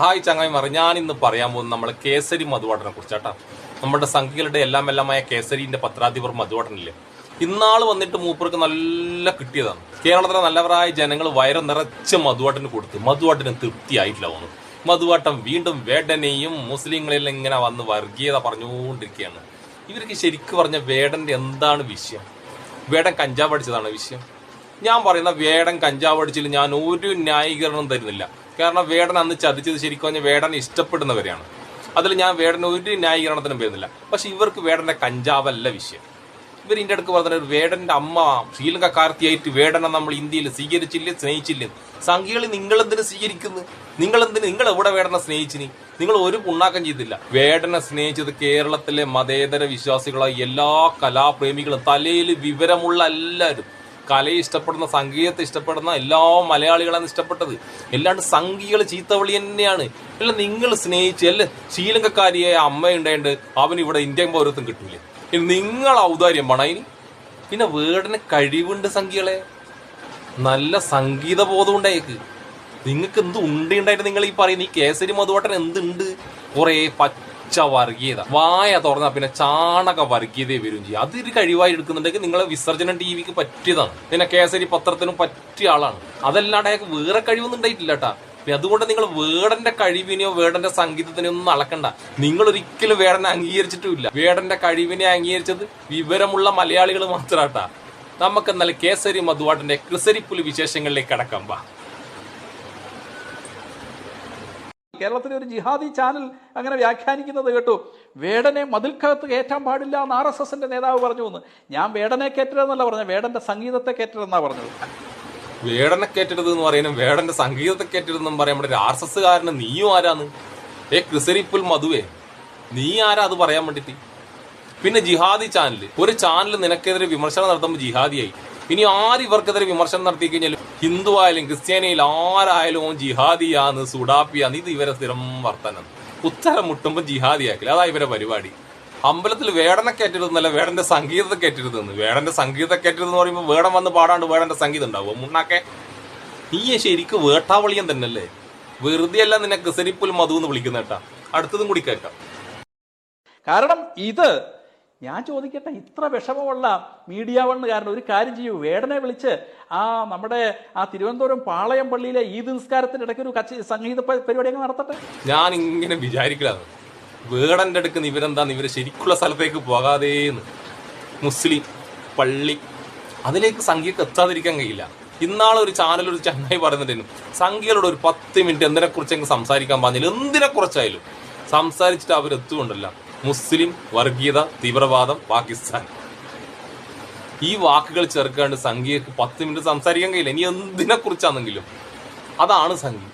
Hi ചങ്ങായിമാർ ഞാൻ ഇന്ന് പറയാൻ പോകുന്നത് നമ്മളെ കേസരി മധുവാട്ടനെ കുറിച്ചാട്ടാ. നമ്മുടെ സംഘികളുടെ എല്ലാം എല്ലാമായ കേസരിന്റെ പത്രാധിപർ മധുവാട്ടനില്ലേ? ഇന്നാൾ വന്നിട്ട് മൂപ്പർക്ക് നല്ല കിട്ടിയതാണ്. കേരളത്തിലെ നല്ലവരായ ജനങ്ങൾ വയറ് നിറച്ച് മധുവാട്ടന് കൊടുത്ത് മധുവാട്ടന് തൃപ്തിയായിട്ടില്ല വന്നു മധുവാട്ടം വീണ്ടും വേടനെയും മുസ്ലിങ്ങളെല്ലാം ഇങ്ങനെ വന്ന് വർഗീയത പറഞ്ഞുകൊണ്ടിരിക്കുകയാണ്. ഇവർക്ക് ശരിക്കും പറഞ്ഞ വേടന്റെ എന്താണ് വിഷയം? വേടൻ കഞ്ചാവ് അടിച്ചതാണ് വിഷയം. ഞാൻ പറയുന്ന വേടൻ കഞ്ചാവ് അടിച്ചിൽ ഞാൻ ഒരു ന്യായീകരണം തരുന്നില്ല. കാരണം വേടൻ അന്ന് ചതിച്ചത് ശരിക്കും പറഞ്ഞാൽ വേടനെ ഇഷ്ടപ്പെടുന്നവരെയാണ്. അതിൽ ഞാൻ വേടന ഒരു ന്യായീകരണത്തിനും വരുന്നില്ല പക്ഷെ ഇവർക്ക് വേടന്റെ കഞ്ചാവല്ല വിഷയം. ഇവർ ഇതിന്റെ അടുക്ക് പറഞ്ഞത് വേടന്റെ അമ്മ ശ്രീലങ്കക്കാർത്തിയായിട്ട് വേടനെ നമ്മൾ ഇന്ത്യയിൽ സ്വീകരിച്ചില്ലേ സ്നേഹിച്ചില്ലേ? സംഘികളിൽ നിങ്ങളെന്തിനു സ്വീകരിക്കുന്നു? നിങ്ങളെന്തിന്? നിങ്ങൾ എവിടെ വേടനെ സ്നേഹിച്ചിനി? നിങ്ങൾ ഒരു പുണ്ണാക്കം ചെയ്തില്ല. വേടനെ സ്നേഹിച്ചത് കേരളത്തിലെ മതേതര വിശ്വാസികളായ എല്ലാ കലാപ്രേമികളും തലയിൽ വിവരമുള്ള എല്ലാവരും. കലയെ ഇഷ്ടപ്പെടുന്ന സംഗീതത്തെ ഇഷ്ടപ്പെടുന്ന എല്ലാ മലയാളികളാണ് ഇഷ്ടപ്പെട്ടത്. എല്ലാണ്ട് സംഘികൾ ചീത്തവിളി തന്നെയാണ്. അല്ല നിങ്ങൾ സ്നേഹിച്ച് അല്ല ശ്രീലങ്കക്കാരിയായ അമ്മ ഉണ്ടായിട്ട് അവന് ഇവിടെ ഇന്ത്യൻ പൗരത്വം കിട്ടൂല. നിങ്ങൾ ഔദാര്യം പണയിന് പിന്നെ വീടിന് കഴിവുണ്ട് സംഖ്യകളെ നല്ല സംഗീത ബോധം ഉണ്ടായേക്ക് നിങ്ങൾക്ക് എന്ത് ഉണ്ട് ഉണ്ടായിട്ട് നിങ്ങൾ ഈ പറയുന്ന ഈ കേസരി മധുവട്ടൻ എന്തുണ്ട്? കുറേ പച്ച വർഗീയത വായ തുറന്നാ പിന്നെ ചാണക വർഗീയതയെ വരും ചെയ്യും. അതൊരു കഴിവായി എടുക്കുന്നുണ്ടെങ്കിൽ നിങ്ങളെ വിസർജനം ടി വിക്ക് പറ്റിയതാണ്. പിന്നെ കേസരി പത്രത്തിനും പറ്റിയ ആളാണ്. അതല്ലാണ്ട് അയാൾക്ക് വേറെ കഴിവൊന്നും ഉണ്ടായിട്ടില്ല കേട്ടാ അതുകൊണ്ട് നിങ്ങൾ വേടന്റെ കഴിവിനെയോ വേടന്റെ സംഗീതത്തിനെയോ ഒന്നും അളക്കണ്ട. നിങ്ങൾ ഒരിക്കലും വേടനെ അംഗീകരിച്ചിട്ടുമില്ല. വേടന്റെ കഴിവിനെ അംഗീകരിച്ചത് വിവരമുള്ള മലയാളികൾ മാത്രാട്ടാ നമുക്ക് എന്നാൽ കേസരി മധുവാട്ടിന്റെ ക്രിസരിപ്പുലി വിശേഷങ്ങളിലേക്ക് കടക്കാം. കേരളത്തിലെ ഒരു ജിഹാദി ചാനൽ അങ്ങനെ വ്യാഖ്യാനിക്കുന്നത് കേട്ടു. വേടനെ മതിൽക്കകത്ത് കയറ്റാൻ പാടില്ല എന്ന് ആർ എസ് എസിന്റെ നേതാവ് പറഞ്ഞു എന്ന്. ഞാൻ വേടനെ കയറ്റരുതെന്നല്ല പറഞ്ഞത്. വേടന്റെ സംഗീതത്തെ കയറ്റരുതെന്നാ പറഞ്ഞത്. വേടനെ കയറ്റരുത് എന്ന് പറയുന്നത് വേടന്റെ സംഗീതത്തെ കയറ്റരുതെന്നും പറയാൻ പറ്റില്ല ആർ എസ് എസ് കാരന് നീയും ആരാന്ന്? ഏ ക്രിസരിപ്പുൽ മധുവേ. നീ ആരാ അത് പറയാൻ വേണ്ടിട്ട് പിന്നെ ജിഹാദി ചാനൽ ഒരു ചാനൽ നിനക്കെതിരെ വിമർശനം നടത്തുമ്പോൾ ജിഹാദിയായി. ഇനി ആര് ഇവർക്കെതിരെ വിമർശനം നടത്തി കഴിഞ്ഞാലും ഹിന്ദു ആയാലും ക്രിസ്ത്യാനിയിൽ ആരായാലും ജിഹാദിയാന്ന് സുഡാപ്പിയാന്ന് ഇത് ഇവരെ സ്ഥിരം വർത്തനം. ഉത്തരം മുട്ടുമ്പോൾ ജിഹാദിയാക്കില്ല അതാ ഇവരെ പരിപാടി. അമ്പലത്തിൽ വേടനെ കയറ്റരുതെന്നല്ല വേടന്റെ സംഗീതത്തെ കയറ്റരുതെന്ന് വേടന്റെ സംഗീതത്തെ കയറ്റരുതെന്ന് പറയുമ്പോൾ വേടം വന്ന് പാടാണ്ട് വേടന്റെ സംഗീതം ഉണ്ടാവും. മുണ്ണാക്കെ നീ ശരിക്കും വേട്ടാവളിയൻ തന്നെയല്ലേ? വെറുതെ അല്ല നിന്നെ കസരിപ്പുൽ മധു എന്ന് വിളിക്കുന്ന കേട്ടാ. അടുത്തതും കൂടി കേൾക്കാം. കാരണം ഇത് ഞാൻ ചോദിക്കട്ടെ ഇത്ര വിഷമമുള്ള മീഡിയ കാരണം ഒരു കാര്യം ചെയ്യൂ. വേടനെ വിളിച്ച് ആ നമ്മുടെ ആ തിരുവനന്തപുരം പാളയം പള്ളിയിലെ ഈദ് നിസ്കാരത്തിന്റെ ഇടയ്ക്ക് ഒരു കച്ച സംഗീത പരിപാടി അങ്ങ് നടത്തട്ടെ? ഞാൻ ഇങ്ങനെ വിചാരിക്കലാണ് വേടന്റെ അടുക്ക് ഇവരെന്താന്ന് ഇവർ ശരിക്കുള്ള സ്ഥലത്തേക്ക് പോകാതേന്ന് മുസ്ലിം പള്ളി അതിലേക്ക് സംഗീതം എത്താതിരിക്കാൻ കഴിയില്ല. ഇന്നാളെ ഒരു ചാനൽ ഒരു ചങ്ങായി പറയുന്നുണ്ടായിരുന്നു സംഖ്യകളോട് ഒരു പത്ത് മിനിറ്റ് എന്തിനെ കുറിച്ചെങ്കിൽ സംസാരിക്കാൻ പറഞ്ഞില്ല. എന്തിനെ കുറിച്ചായാലും സംസാരിച്ചിട്ട് അവരെത്തുകൊണ്ടല്ല മുസ്ലിം വർഗീയത തീവ്രവാദം പാകിസ്ഥാൻ. ഈ വാക്കുകൾ ചേർക്കാണ്ട് സംഖ്യക്ക് പത്ത് മിനിറ്റ് സംസാരിക്കാൻ കഴിയില്ല. ഇനി എന്തിനെ കുറിച്ചാണെങ്കിലും അതാണ് സംഖ്യ.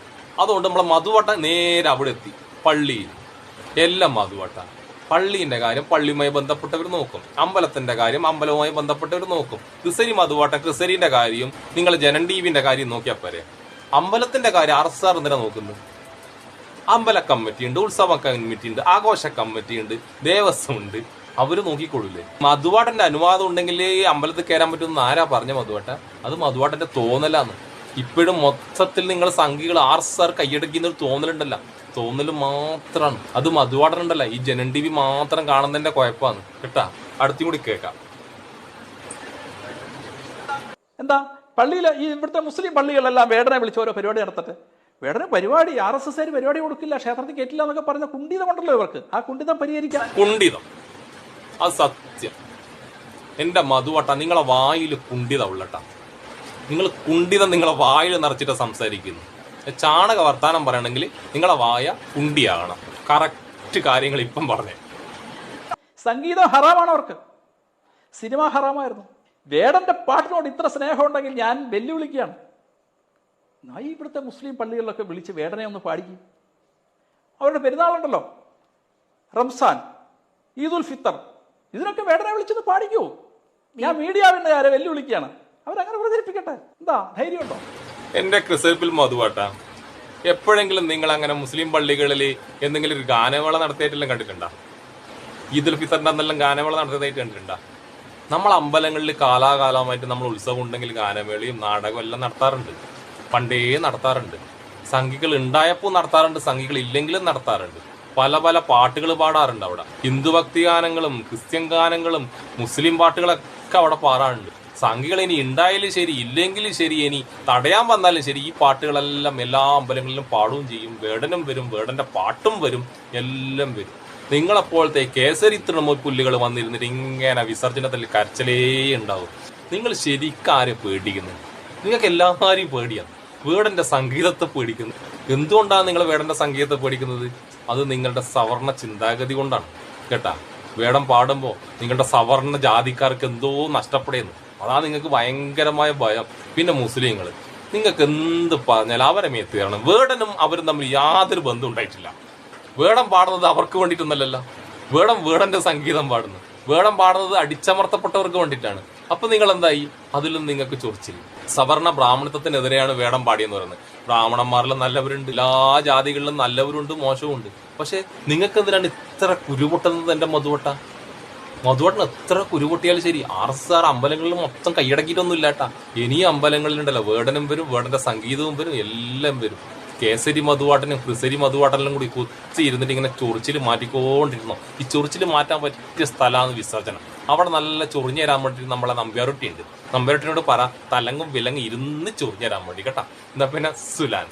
അതുകൊണ്ട് നമ്മളെ മധുവട്ട നേരെ അവിടെ എത്തി. പള്ളിയിൽ എല്ലാം മധുവട്ട. പള്ളീന്റെ കാര്യം പള്ളിയുമായി ബന്ധപ്പെട്ടവർ നോക്കും. അമ്പലത്തിന്റെ കാര്യം അമ്പലവുമായി ബന്ധപ്പെട്ടവർ നോക്കും. ക്രിസരി മധുവാട്ട ക്രിസരിന്റെ കാര്യം നിങ്ങൾ ജനൻ ടിവിന്റെ കാര്യം നോക്കിയാൽ പോരെ. അമ്പലത്തിന്റെ കാര്യം ആർ എന്തിനാ നോക്കുന്നത് അമ്പല കമ്മിറ്റി ഉണ്ട് ഉത്സവ കമ്മിറ്റി ഉണ്ട് ആഘോഷ കമ്മിറ്റി ഉണ്ട് ദേവസ്വം അവർ നോക്കിക്കൊള്ളൂലേ? മധുവാട്ടന്റെ അനുവാദം ഉണ്ടെങ്കിൽ അമ്പലത്തിൽ കയറാൻ പറ്റുമെന്ന് ആരാ പറഞ്ഞ മധുവാട്ട? അത് മധുവാട്ടന്റെ തോന്നലാന്ന് ഇപ്പോഴും മൊത്തത്തിൽ നിങ്ങൾ സംഘികൾ ആർ എസ് ആർ കൈയടക്കുന്ന ഒരു തോന്നലുണ്ടല്ല. തോന്നൽ മാത്രമാണ് അത് മധുവാടനുണ്ടല്ല ഈ ജനൻ ടി വി മാത്രം കാണുന്നതിന്റെ കുഴപ്പമാണ് കേട്ടാ? അടുത്തും കൂടി കേൾക്കാം. എന്താ? പള്ളിയിൽ ഈ ഇവിടുത്തെ മുസ്ലിം പള്ളികളെല്ലാം വേടനെ വിളിച്ച് ഓരോ പരിപാടി നടത്തട്ടെ? വേടനെ പരിപാടി ആർ എസ് എസ് പരിപാടി കൊടുക്കില്ല ക്ഷേത്രത്തിൽ കേട്ടില്ല എന്നൊക്കെ പറഞ്ഞ കുണ്ഠിതമുണ്ടല്ലോ ഇവർക്ക്. ആ കുണ്ഠിതം പരിഹരിക്കാൻ. കുണ്ടിതം അത് സത്യം. എന്റെ മധുവട്ട നിങ്ങളെ വായിൽ കുണ്ടിത ഉള്ളട്ട. നിങ്ങൾ കുണ്ടിതം നിങ്ങളെ വായിൽ നിറച്ചിട്ട് സംസാരിക്കുന്നു. ചാണക വർത്താനം പറയണമെങ്കിൽ നിങ്ങളെ വായ കുണ്ടിയാകണം കറക്റ്റ് കാര്യങ്ങൾ ഇപ്പം പറഞ്ഞേ. സംഗീതം ഹറാമാണ് അവർക്ക്. സിനിമ ഹറാമായിരുന്നു. വേടന്റെ പാട്ടിനോട് ഇത്ര സ്നേഹം ഉണ്ടെങ്കിൽ ഞാൻ വെല്ലുവിളിക്കുകയാണ്. നാ ഈ ഇവിടുത്തെ മുസ്ലിം പള്ളികളിലൊക്കെ വിളിച്ച് വേടനെ ഒന്ന് പാടിക്കും. അവരുടെ പെരുന്നാളുണ്ടല്ലോ. റംസാൻ ഈദുൽ ഫിത്തർ ഇതിനൊക്കെ വേടനെ വിളിച്ചൊന്ന് പാടിക്കൂ. ഞാൻ മീഡിയ ആരെ വെല്ലുവിളിക്കുകയാണ്. അവരങ്ങനെ പ്രചരിപ്പിക്കട്ടെ. എന്താ ധൈര്യമുണ്ടോ? എന്റെ ക്രിസേപ്പിൽ മധുവാട്ടാ. എപ്പോഴെങ്കിലും നിങ്ങൾ അങ്ങനെ മുസ്ലിം പള്ളികളിൽ എന്തെങ്കിലും ഒരു ഗാനമേള നടത്തിയിട്ടെല്ലാം കണ്ടിട്ടുണ്ടോ? ഈദുൽ ഫിത്തറിന്റെ അന്നെല്ലാം ഗാനമേള നടത്തിയതായിട്ട് കണ്ടിട്ടുണ്ടോ? നമ്മൾ അമ്പലങ്ങളിൽ കാലാകാലമായിട്ട് നമ്മൾ ഉത്സവം ഉണ്ടെങ്കിൽ ഗാനമേളയും നാടകവും എല്ലാം നടത്താറുണ്ട്. പണ്ടേ നടത്താറുണ്ട്. സംഘികൾ ഉണ്ടായപ്പോൾ നടത്താറുണ്ട് സംഘികൾ ഇല്ലെങ്കിലും നടത്താറുണ്ട്. പല പല പാട്ടുകൾ പാടാറുണ്ട് അവിടെ. ഹിന്ദു ഭക്തി ഗാനങ്ങളും ക്രിസ്ത്യൻ ഗാനങ്ങളും മുസ്ലിം പാട്ടുകളൊക്കെ അവിടെ പാടാറുണ്ട്. സംഘികൾ ഇനി ഉണ്ടായാലും ശരി ഇല്ലെങ്കിലും ശരി ഇനി തടയാൻ വന്നാലും ശരി ഈ പാട്ടുകളെല്ലാം എല്ലാ അമ്പലങ്ങളിലും പാടുകയും ചെയ്യും. വേടനും വരും വേടന്റെ പാട്ടും വരും എല്ലാം വരും. നിങ്ങളെപ്പോഴത്തെ കേസരി തൃണമൂൽ പുല്ലുകൾ വന്നിരുന്നിട്ട് ഇങ്ങനെ വിസർജനത്തിൽ കരച്ചിലേ ഉണ്ടാവും. നിങ്ങൾ ശരിക്കാരെ പേടിക്കുന്നത് നിങ്ങൾക്ക് എല്ലാവരെയും പേടിയാണ് വേടന്റെ സംഗീതത്തെ പേടിക്കുന്നത്. എന്തുകൊണ്ടാണ് നിങ്ങൾ വേടന്റെ സംഗീതത്തെ പേടിക്കുന്നത്? അത് നിങ്ങളുടെ സവർണ ചിന്താഗതി കൊണ്ടാണ്. കേട്ടാ? വേടം പാടുമ്പോൾ നിങ്ങളുടെ സവർണ ജാതിക്കാർക്ക് എന്തോ നഷ്ടപ്പെടുന്നു. അതാ നിങ്ങൾക്ക് ഭയങ്കരമായ ഭയം. പിന്നെ മുസ്ലിങ്ങൾ നിങ്ങൾക്ക് എന്ത് പറഞ്ഞാൽ അവരെ മേത്ത് കയറണം. വേടനും അവരും തമ്മിൽ യാതൊരു ബന്ധം ഉണ്ടായിട്ടില്ല. വേടം പാടുന്നത് അവർക്ക് വേണ്ടിയിട്ടൊന്നല്ലല്ലോ. വേടം വേടന്റെ സംഗീതം പാടുന്നു. വേടം പാടുന്നത് അടിച്ചമർത്തപ്പെട്ടവർക്ക് വേണ്ടിയിട്ടാണ്. അപ്പൊ നിങ്ങൾ എന്തായി അതിലും നിങ്ങൾക്ക് ചൊറിച്ചില്ല സവർണ ബ്രാഹ്മണത്വത്തിനെതിരെയാണ് വേടം പാടിയെന്ന് പറയുന്നത്. ബ്രാഹ്മണന്മാരിലും നല്ലവരുണ്ട്. എല്ലാ ജാതികളിലും നല്ലവരുണ്ട് മോശവുമുണ്ട്. പക്ഷെ നിങ്ങൾക്ക് എന്തിനാണ് ഇത്ര കുരുപൊട്ടുന്നത് എന്റെ മധുവട്ട? മധുവട്ടന് എത്ര കുരുപൊട്ടിയാലും ശരി. ആർ എസ് ആർ അമ്പലങ്ങളിൽ മൊത്തം കൈയടക്കിയിട്ടൊന്നും ഇല്ലാട്ടാ ഇനിയും അമ്പലങ്ങളിലുണ്ടല്ലോ. വേടനും വരും വേടന്റെ സംഗീതവും വരും എല്ലാം വരും. കേസരി മധുവാട്ടനും ക്രിസരി മധുവാട്ടനും കൂടി കുത്തി ഇരുന്നിട്ട് ഇങ്ങനെ ചൊറിച്ചിൽ മാറ്റിക്കൊണ്ടിരുന്നു. ഈ ചൊറിച്ചിൽ മാറ്റാൻ പറ്റിയ സ്ഥലമാണ് വിസർജനം അവിടെ നല്ല ചൊറിഞ്ഞു തരാൻ വേണ്ടി നമ്മളെ നമ്പ്യാരൊട്ടിയുണ്ട്. നമ്പ്യാരൊട്ടിനോട് പറ തലങ്ങും വിലങ്ങും ഇരുന്ന് ചൊറിഞ്ഞു തരാൻ വേണ്ടി കേട്ടാ. എന്നാ പിന്നെ സുലാൻ.